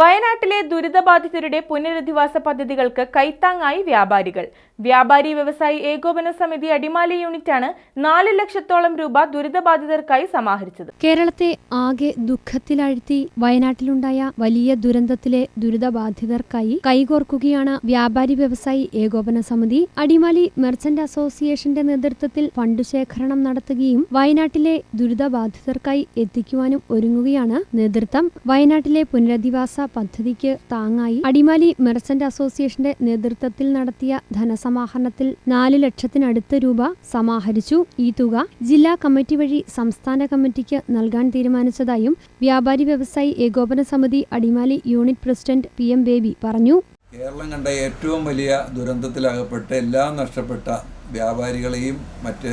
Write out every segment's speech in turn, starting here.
വയനാട്ടിലെ ദുരിതബാധിതരുടെ പുനരധിവാസ പദ്ധതികൾക്ക് കൈത്താങ്ങായി വ്യാപാരികൾ. വ്യാപാരി വ്യവസായി ഏകോപന സമിതി അടിമാലി യൂണിറ്റാണ് നാല് ലക്ഷത്തോളം രൂപ ദുരിതബാധിതർക്കായി സമാഹരിച്ചത്. കേരളത്തെ ആകെ ദുഃഖത്തിലാഴ്ത്തി വയനാട്ടിലുണ്ടായ വലിയ ദുരന്തത്തിലെ ദുരിതബാധിതർക്കായി കൈകോർക്കുകയാണ് വ്യാപാരി വ്യവസായി ഏകോപന സമിതി. അടിമാലി മെർച്ചന്റ് അസോസിയേഷന്റെ നേതൃത്വത്തിൽ ഫണ്ട് ശേഖരണം നടത്തുകയും വയനാട്ടിലെ ദുരിതബാധിതർക്കായി എത്തിക്കുവാനും ഒരുങ്ങുകയാണ് നേതൃത്വം. വയനാട്ടിലെ പുനരധിവാസ പദ്ധതിക്ക് താങ്ങായി അടിമാലി മെർച്ചന്റ് അസോസിയേഷന്റെ നേതൃത്വത്തിൽ നടത്തിയ ധനസമാഹരണത്തിൽ നാല് ലക്ഷത്തിനടുത്ത് രൂപ സമാഹരിച്ചു. ഈ തുക ജില്ലാ കമ്മിറ്റി വഴി സംസ്ഥാന കമ്മിറ്റിക്ക് നൽകാൻ തീരുമാനിച്ചതായും വ്യാപാരി വ്യവസായി ഏകോപന സമിതി Adimali unit president P M Baby പറഞ്ഞു. കേരളം കണ്ട ഏറ്റവും വലിയ ദുരന്തത്തിലകപ്പെട്ട് എല്ലാം നഷ്ടപ്പെട്ട വ്യാപാരികളെയും മറ്റ്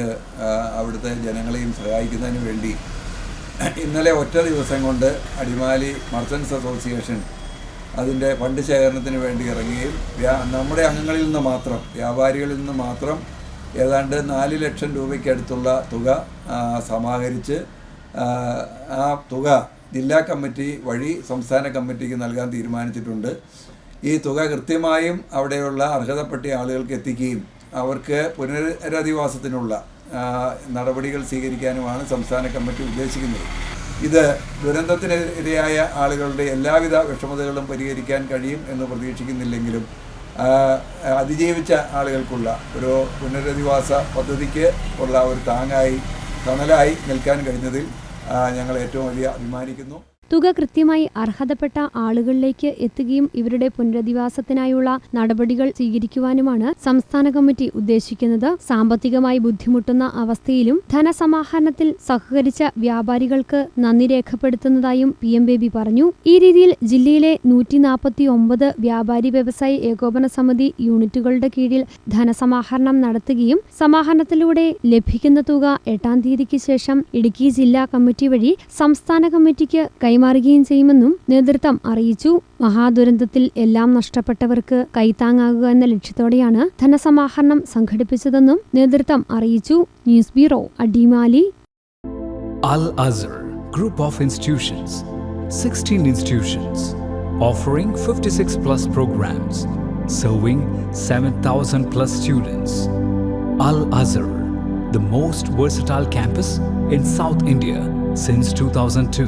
അവിടുത്തെ ജനങ്ങളെയും സഹായിക്കുന്നതിന് വേണ്ടി ഇന്നലെ ഒറ്റ ദിവസം കൊണ്ട് അടിമാലി മർച്ചൻസ് അസോസിയേഷൻ അതിന്റെ ഫണ്ട് ശേഖരണത്തിന് വേണ്ടി ഇറങ്ങുകയും നമ്മുടെ അംഗങ്ങളിൽ നിന്ന് മാത്രം വ്യാപാരികളിൽ നിന്ന് മാത്രം ഏതാണ്ട് നാല് ലക്ഷം രൂപയ്ക്കടുത്തുള്ള തുക സമാഹരിച്ച് ആ, തുക ജില്ലാ കമ്മിറ്റി വഴി സംസ്ഥാന കമ്മിറ്റിക്ക് നൽകാൻ തീരുമാനിച്ചിട്ടുണ്ട്. ഈ തുക കൃത്യമായും അവിടെയുള്ള അർഹതപ്പെട്ട ആളുകൾക്ക് എത്തിക്കുകയും അവർക്ക് പുനരധിവാസത്തിനുള്ള നടപടികൾ സ്വീകരിക്കാനുമാണ് സംസ്ഥാന കമ്മിറ്റി ഉദ്ദേശിക്കുന്നത്. ഇത് ദുരന്തത്തിനിരയായ ആളുകളുടെ എല്ലാവിധ വിഷമതകളും പരിഹരിക്കാൻ കഴിയും എന്ന് പ്രതീക്ഷിക്കുന്നില്ലെങ്കിലും അതിജീവിച്ച ആളുകൾക്കുള്ള ഒരു പുനരധിവാസ പദ്ധതിക്ക് ഉള്ള ഒരു താങ്ങായി തണലായി നിൽക്കാൻ കഴിഞ്ഞതിൽ ഞങ്ങൾ ഏറ്റവും വലിയ അഭിമാനിക്കുന്നു. തുക കൃത്യമായി അർഹതപ്പെട്ട ആളുകളിലേക്ക് എത്തുകയും ഇവരുടെ പുനരധിവാസത്തിനായുള്ള നടപടികൾ സ്വീകരിക്കുവാനുമാണ് സംസ്ഥാന കമ്മിറ്റി ഉദ്ദേശിക്കുന്നത്. സാമ്പത്തികമായി ബുദ്ധിമുട്ടുന്ന അവസ്ഥയിലും ധനസമാഹരണത്തിൽ സഹകരിച്ച വ്യാപാരികൾക്ക് നന്ദി രേഖപ്പെടുത്തുന്നതായും പി എം ബേബി പറഞ്ഞു. ഈ രീതിയിൽ ജില്ലയിലെ നൂറ്റി നാൽപ്പത്തി ഒമ്പത് വ്യാപാരി വ്യവസായി ഏകോപന സമിതി യൂണിറ്റുകളുടെ കീഴിൽ ധനസമാഹരണം നടത്തുകയും സമാഹരണത്തിലൂടെ ലഭിക്കുന്ന തുക എട്ടാം തീയതിക്ക് ശേഷം ഇടുക്കി ജില്ലാ കമ്മിറ്റി വഴി സംസ്ഥാന കമ്മിറ്റിക്ക് കൈമാറുകയും ചെയ്യുമെന്നും നേതൃത്വം അറിയിച്ചു. മഹാദുരന്തത്തിൽ എല്ലാം നഷ്ടപ്പെട്ടവർക്ക് കൈത്താങ്ങാകുക എന്ന ലക്ഷ്യത്തോടെയാണ് ധനസമാഹരണം സംഘടിപ്പിച്ചതെന്നും നേതൃത്വം അറിയിച്ചു. News bureau Adimali. Al Azhar group of institutions sixteen institutions offering fifty six plus programmes serving seven thousand plus students. Al Azhar the most versatile campus in South India since two thousand two.